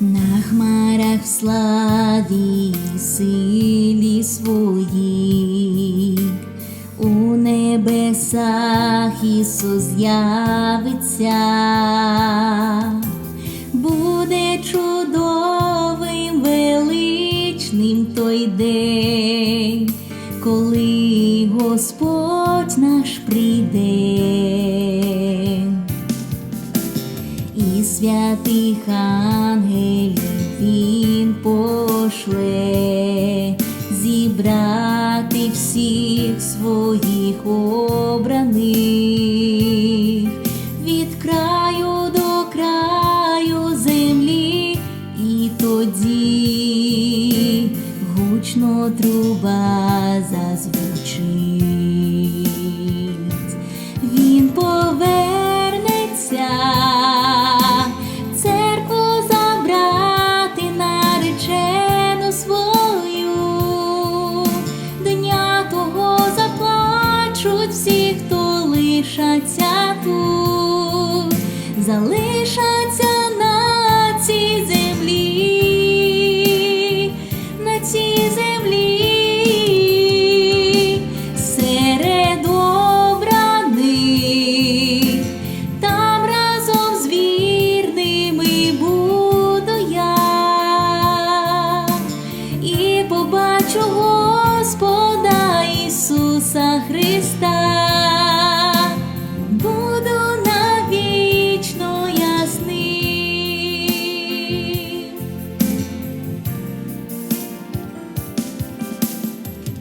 на хмарах в славі силі своїй, у небесах Ісус з'явиться, буде чудовим, величним той день, коли Господь наш прийде святих ангелів він пошле зібрати всіх своїх обраних від краю до краю землі, і тоді гучно труба зазвучить. Хто лишаться тут, залишаться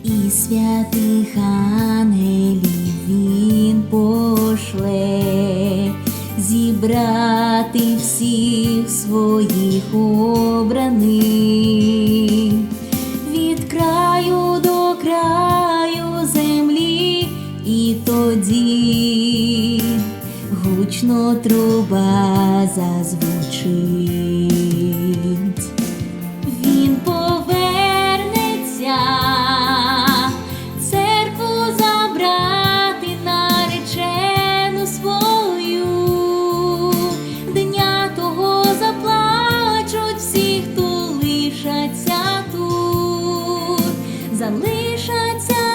і святих ангелів він пошле зібрати всіх своїх обраних від краю до краю землі, і тоді гучно труба зазвучить. Залишаться на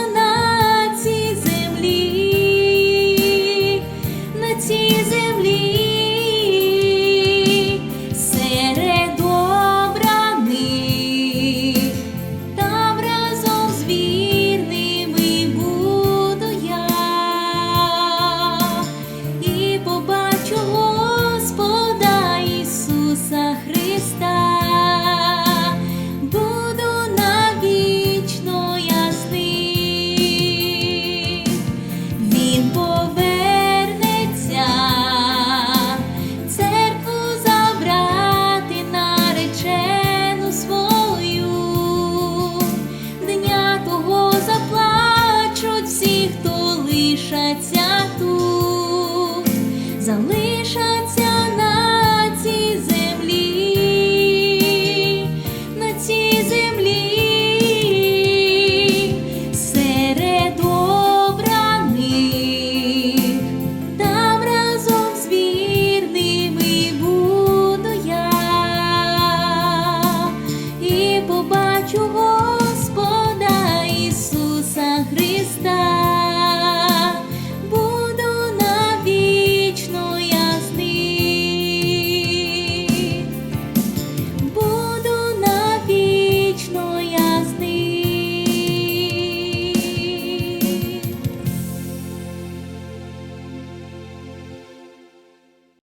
я тут.